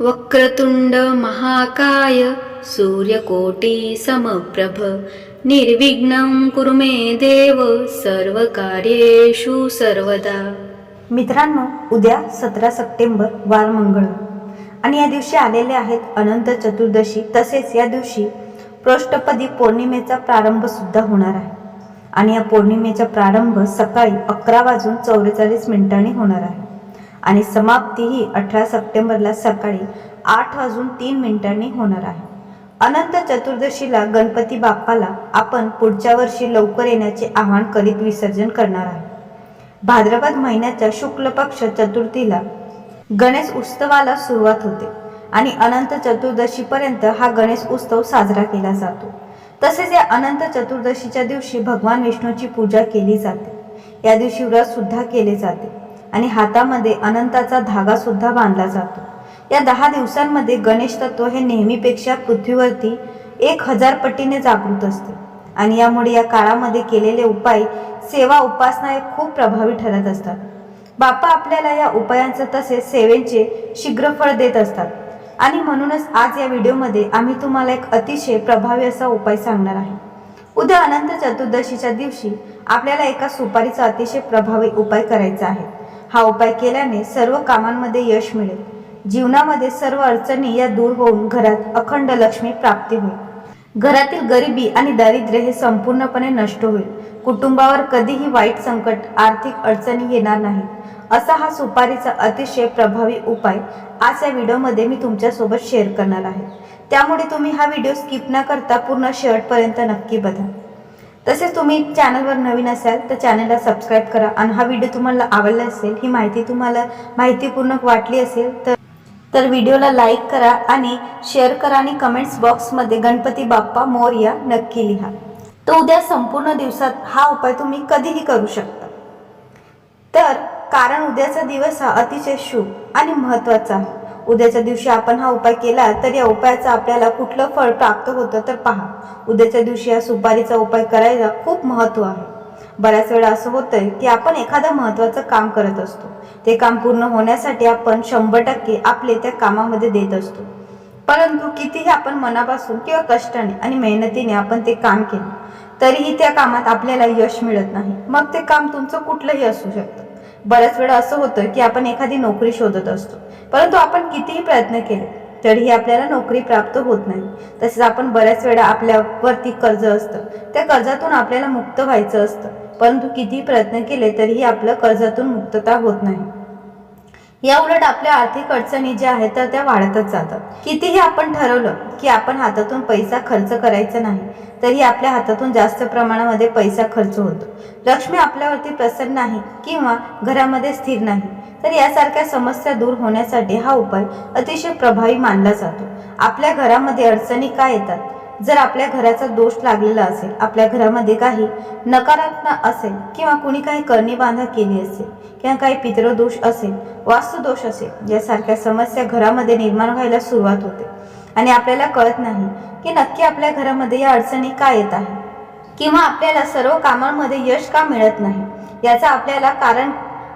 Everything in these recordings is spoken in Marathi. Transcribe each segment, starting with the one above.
वक्रतुंड महाकाय सूर्यकोटी समप्रभ निर्विघ्नं कुरु मे देव सर्वकार्येषु सर्वदा. मित्रांनो उद्या सतरा सप्टेंबर वार मंगळ. आणि या दिवशी आलेले आहेत अनंत चतुर्दशी तसेच या दिवशी पृष्ठपदी पौर्णिमेचा प्रारंभ सुद्धा होणार आहे. आणि या पौर्णिमेचा प्रारंभ सकाळी अकरा वाजून चौवेचाळीस मिनिटांनी होणार आहे. आणि समाप्ती ही अठरा सप्टेंबरला सकाळी आठ वाजून तीन मिनिटांनी होणार आहे. अनंत चतुर्दशीला गणपती बाप्पाला आपण पुढच्या वर्षी लवकर येण्याचे आवाहन करीत विसर्जन करणार आहे. भाद्रपद महिन्याच्या शुक्ल पक्ष चतुर्थीला गणेश उत्सवाला सुरुवात होते आणि अनंत चतुर्दशीपर्यंत हा गणेश उत्सव साजरा केला जातो. तसेच या अनंत चतुर्दशीच्या दिवशी भगवान विष्णूची पूजा केली जाते. या दिवशी व्रत सुद्धा केले जाते. आणि हातामध्ये अनंताचा धागा सुद्धा बांधला जातो. या दहा दिवसांमध्ये गणेश तत्व हे नेहमीपेक्षा पृथ्वीवरती एक हजार पटीने जागृत असते. आणि यामुळे या काळामध्ये केलेले उपाय सेवा उपासना हे खूप प्रभावी ठरत असतात. बाप्पा आपल्याला या उपायांचं तसेच सेवेंचे शीघ्रफळ देत असतात. आणि म्हणूनच आज या व्हिडिओमध्ये आम्ही तुम्हाला एक अतिशय प्रभावी असा उपाय सांगणार आहे. उद्या अनंत चतुर्दशीच्या दिवशी आपल्याला एका सुपारीचा अतिशय प्रभावी उपाय करायचा आहे. हा उपाय केल्याने सर्व कामांमध्ये यश मिळेल. जीवनामध्ये सर्व अडचणी या दूर होऊन घरात अखंड लक्ष्मी प्राप्ती होईल. घरातील गरिबी आणि दारिद्र्य हे संपूर्णपणे नष्ट होईल. कुटुंबावर कधीही वाईट संकट आर्थिक अडचणी येणार नाही असा हा सुपारीचा अतिशय प्रभावी उपाय आज या व्हिडिओमध्ये मी तुमच्यासोबत शेअर करणार आहे. त्यामुळे तुम्ही हा व्हिडिओ स्किप न करता पूर्ण शेवटपर्यंत नक्की बघा. तसेच तुम्ही चॅनलवर नवीन असाल तर चॅनलला सबस्क्राईब करा. आणि हा व्हिडिओ तुम्हाला आवडला असेल ही माहिती तुम्हाला माहितीपूर्ण वाटली असेल तर तर व्हिडिओला लाईक करा आणि शेअर करा आणि कमेंट्स बॉक्समध्ये गणपती बाप्पा मोर्या नक्की लिहा. तर उद्या संपूर्ण दिवसात हा उपाय तुम्ही कधीही करू शकता. तर कारण उद्याचा दिवस हा अतिशय शुभ आणि महत्त्वाचा आहे. उद्याच्या दिवशी आपण हा उपाय केला तर या उपायाचं आपल्याला कुठलं फळ प्राप्त होतं तर पहा. उद्याच्या दिवशी या सुपारीचा उपाय करायला खूप महत्त्व आहे. बऱ्याच वेळा असं होतंय की आपण एखादं महत्त्वाचं काम करत असतो. ते काम पूर्ण होण्यासाठी आपण शंभर टक्के आपले त्या कामामध्ये देत असतो. परंतु कितीही आपण मनापासून किंवा कष्टाने आणि मेहनतीने आपण ते काम केले तरीही त्या कामात आपल्याला यश मिळत नाही. मग ते काम तुमचं कुठलंही असू शकतं. बऱ्याच वेळा असं होतं की आपण एखादी नोकरी शोधत असतो. परंतु आपण कितीही प्रयत्न केले तरीही आपल्याला नोकरी प्राप्त होत नाही. तसेच आपण बऱ्याच वेळा आपल्यावरती कर्ज असतं. त्या कर्जातून आपल्याला मुक्त व्हायचं असतं. परंतु कितीही प्रयत्न केले तरीही आपलं कर्जातून मुक्तता होत नाही. या उलट आपल्या आर्थिक अडचणी ज्या आहेत तर त्या वाढतच जातात. कितीही आपण ठरवलं की आपण हातातून पैसा खर्च करायचा नाही तरी आपल्या हातातून जास्त प्रमाणामध्ये पैसा खर्च होतो. लक्ष्मी आपल्यावरती प्रसन्न नाही किंवा घरामध्ये स्थिर नाही तर यासारख्या समस्या दूर होण्यासाठी हा उपाय अतिशय प्रभावी मानला जातो. आपल्या घरामध्ये अडचणी काय येतात? जर आपल्या घराचा दोष लागलेला असेल आपल्या घरामध्ये काही नकारात्मक असेल किंवा कुणी काही करणी बांधा केली असेल किंवा काही पितृदोष असेल वास्तुदोष असेल यासारख्या समस्या घरामध्ये निर्माण व्हायला सुरुवात होते. आणि आपल्याला कळत नाही की नक्की आपल्या घरामध्ये या अडचणी का येत आहे किंवा आपल्याला सर्व कामांमध्ये यश का मिळत नाही याचं आपल्याला कारण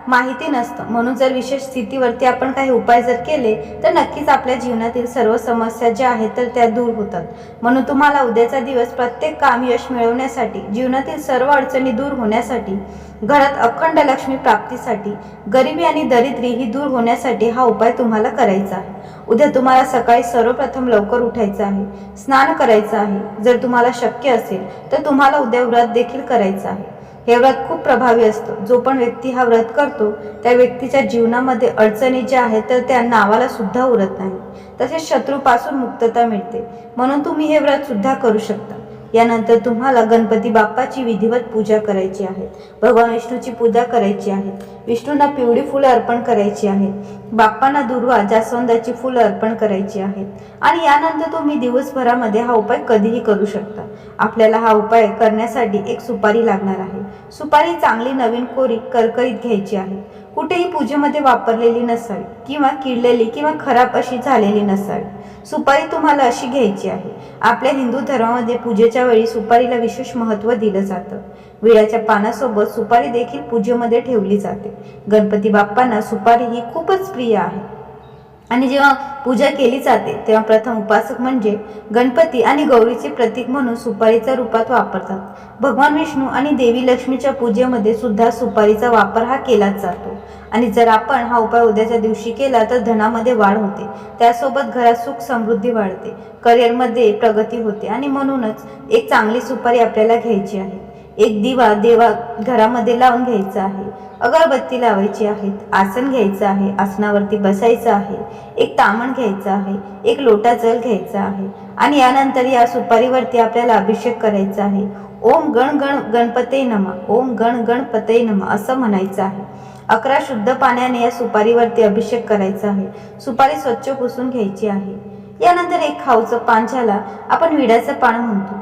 माहिती नसतं. म्हणून जर विशेष स्थितीवरती आपण काही उपाय जर केले तर नक्कीच आपल्या जीवनातील सर्व समस्या ज्या आहेत तर त्या दूर होतात. म्हणून तुम्हाला उद्याचा दिवस प्रत्येक काम यश मिळवण्यासाठी जीवनातील सर्व अडचणी दूर होण्यासाठी घरात अखंड लक्ष्मी प्राप्तीसाठी गरिबी आणि दरिद्री ही दूर होण्यासाठी हा उपाय तुम्हाला करायचा आहे. उद्या तुम्हाला सकाळी सर्वप्रथम लवकर उठायचं आहे. स्नान करायचं आहे. जर तुम्हाला शक्य असेल तर तुम्हाला उद्या व्रत देखील करायचं आहे. हे व्रत खूप प्रभावी असतं. जो पण व्यक्ती हा व्रत करतो त्या व्यक्तीच्या जीवनामध्ये अडचणी ज्या आहेत तर त्या नावाला सुद्धा उरत नाही. तसेच शत्रूपासून मुक्तता मिळते. म्हणून तुम्ही हे व्रत सुद्धा करू शकता. यानंतर तुम्हाला गणपती बाप्पाची विधिवत पूजा करायची आहे. भगवान विष्णूची पूजा करायची आहे. विष्णूंना पिवळी फुलं अर्पण करायची आहेत. बाप्पांना दुर्वा जास्वंदाची फुलं अर्पण करायची आहेत. आणि यानंतर तुम्ही दिवसभरामध्ये हा उपाय कधीही करू शकता. आपल्याला हा उपाय करण्यासाठी एक सुपारी लागणार आहे. सुपारी चांगली नवीन कोरी करकरीत घ्यायची आहे. कुठेही पूजेमध्ये वापरलेली नसावी किंवा किडलेली किंवा खराब अशी झालेली नसावी. सुपारी तुम्हाला अशी घ्यायची आहे. आपल्या हिंदू धर्मामध्ये पूजेच्या वेळी सुपारीला विशेष महत्त्व दिलं जातं. विड्याच्या पानासोबत सुपारी देखील पूजेमध्ये ठेवली जाते. गणपती बाप्पांना सुपारी ही खूपच प्रिय आहे. आणि जेव्हा पूजा केली जाते तेव्हा प्रथम उपासक म्हणजे गणपती आणि गौरीचे प्रतीक म्हणून सुपारीच्या रूपात वापरतात. भगवान विष्णू आणि देवी लक्ष्मीच्या पूजेमध्ये सुद्धा सुपारीचा वापर हा केलाच जातो. आणि जर आपण हा उपाय उद्याच्या दिवशी केला तर धनामध्ये वाढ होते. त्यासोबत घरात सुख समृद्धी वाढते. करिअरमध्ये प्रगती होते आणि म्हणूनच एक चांगली सुपारी आपल्याला घ्यायची आहे. एक दिवा देवा घरामध्ये लावून घ्यायचा आहे. अगरबत्ती लावायची आहेत आसन घ्यायचं आहे आसनावरती बसायचं आहे एक तामण घ्यायचं आहे एक लोटा जल घ्यायचा आहे आणि यानंतर या सुपारीवरती आपल्याला अभिषेक करायचा आहे. ओम गण गण गणपते नमा ओम गण गणपते नमा असं म्हणायचं आहे. अकरा शुद्ध पाण्याने या सुपारीवरती अभिषेक करायचा आहे. सुपारी स्वच्छ पुसून घ्यायची आहे. यानंतर एक खाऊचं पान ज्याला आपण विड्याचं पान म्हणतो.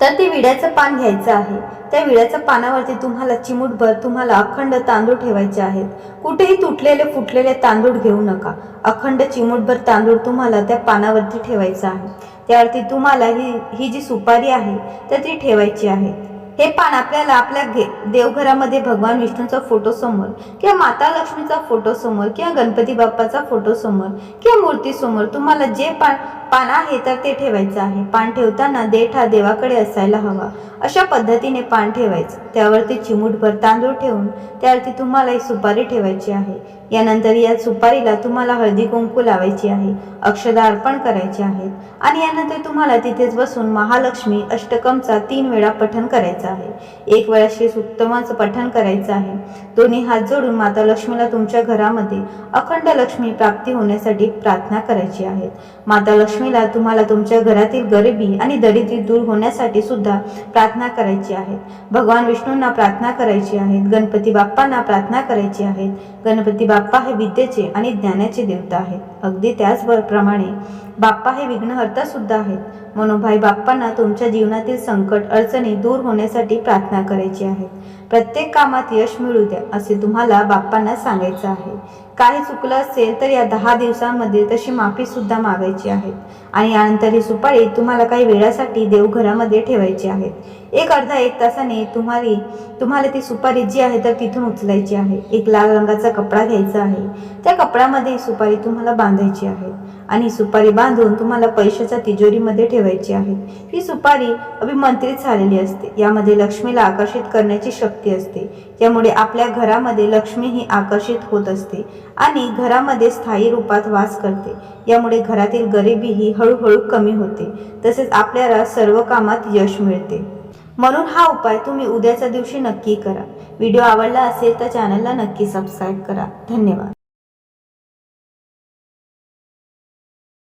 तर ते विड्याचं पान घ्यायचं आहे. त्या विड्याच्या पानावरती तुम्हाला चिमूटभर तुम्हाला अखंड तांदूळ ठेवायचे आहेत. कुठेही तुटलेले फुटलेले तांदूळ घेऊ नका. अखंड चिमूटभर तांदूळ तुम्हाला त्या पानावरती ठेवायचं आहे. त्यावरती तुम्हाला ही ही जी सुपारी आहे तर ती ठेवायची आहे. हे पान आपल्याला आपल्या घे देवघरामध्ये भगवान विष्णूचा फोटो समोर किंवा माता लक्ष्मीचा फोटो समोर किंवा गणपती बाप्पाचा फोटो समोर किंवा मूर्ती समोर तुम्हाला जे पान पान आहे तर ते ठेवायचं आहे. पान ठेवताना देठ हा देवाकडे असायला हवा. अशा पद्धतीने पान ठेवायचं. त्यावरती चिमूटभर तांदूळ ठेवून त्यावरती तुम्हाला ही सुपारी ठेवायची आहे. यानंतर या सुपारीला तुम्हाला हळदी कुंकू लावायची आहे. अक्षदा अर्पण करायचे आहेत आणि यानंतर तुम्हाला तिथेच बसून महालक्ष्मी अष्टकमचा तीन वेळा पठण करायचं आहे. एक वेळा श्री सुक्तमाचं पठण करायचं आहे. दोन्ही हात जोडून माता लक्ष्मीला तुमच्या घरामध्ये अखंड लक्ष्मी प्राप्ती होण्यासाठी प्रार्थना करायची आहे. माता लक्ष्मी लक्ष्मीला तुम्हाला तुमच्या घरातील गरिबी आणि दरिद्री दूर होण्यासाठी सुद्धा प्रार्थना करायची आहे. भगवान विष्णूंना प्रार्थना करायची आहे. गणपती बाप्पांना प्रार्थना करायची आहे. गणपती बाप्पा हे विद्येचे आणि ज्ञानाचे देवता आहेत. अगदी त्याचप्रमाणे बाप्पा हे विघ्नहर्ता सुद्धा आहेत. म्हणून भाई बाप्पांना तुमच्या जीवनातील संकट अडचणी दूर होण्यासाठी प्रार्थना करायची आहे. प्रत्येक कामात यश मिळू द्या असे तुम्हाला बाप्पांना सांगायचं आहे. काही चुकलं असेल तर या दहा दिवसांमध्ये तशी माफी सुद्धा मागायची आहे. आणि यानंतर ही सुपारी तुम्हाला काही वेळासाठी देवघरामध्ये ठेवायची आहे. एक अर्धा एक तासाने तुम्हाला तुम्हाला ती सुपारी जी आहे तर तिथून उचलायची आहे. एक लाल रंगाचा कपडा घ्यायचा आहे. त्या कपड्यामध्ये ही सुपारी तुम्हाला बांधायची आहे. आणि सुपारी बांधून तुम्हाला पैशाच्या तिजोरीमध्ये ठेवायची आहे. ही सुपारी अभिमंत्रित झालेली असते. यामध्ये लक्ष्मीला आकर्षित करण्याची शक्ती असते. त्यामुळे आपल्या घरामध्ये लक्ष्मी ही आकर्षित होत असते आणि घरामध्ये स्थायी रूपात वास करते. यामुळे घरातील गरिबी ही हळूहळू कमी होते. तसेच आपल्याला सर्व कामात यश मिळते. म्हणून हा उपाय तुम्ही उद्याच्या दिवशी नक्की करा. व्हिडिओ आवडला असेल तर चॅनलला नक्की सबस्क्राईब करा. धन्यवाद.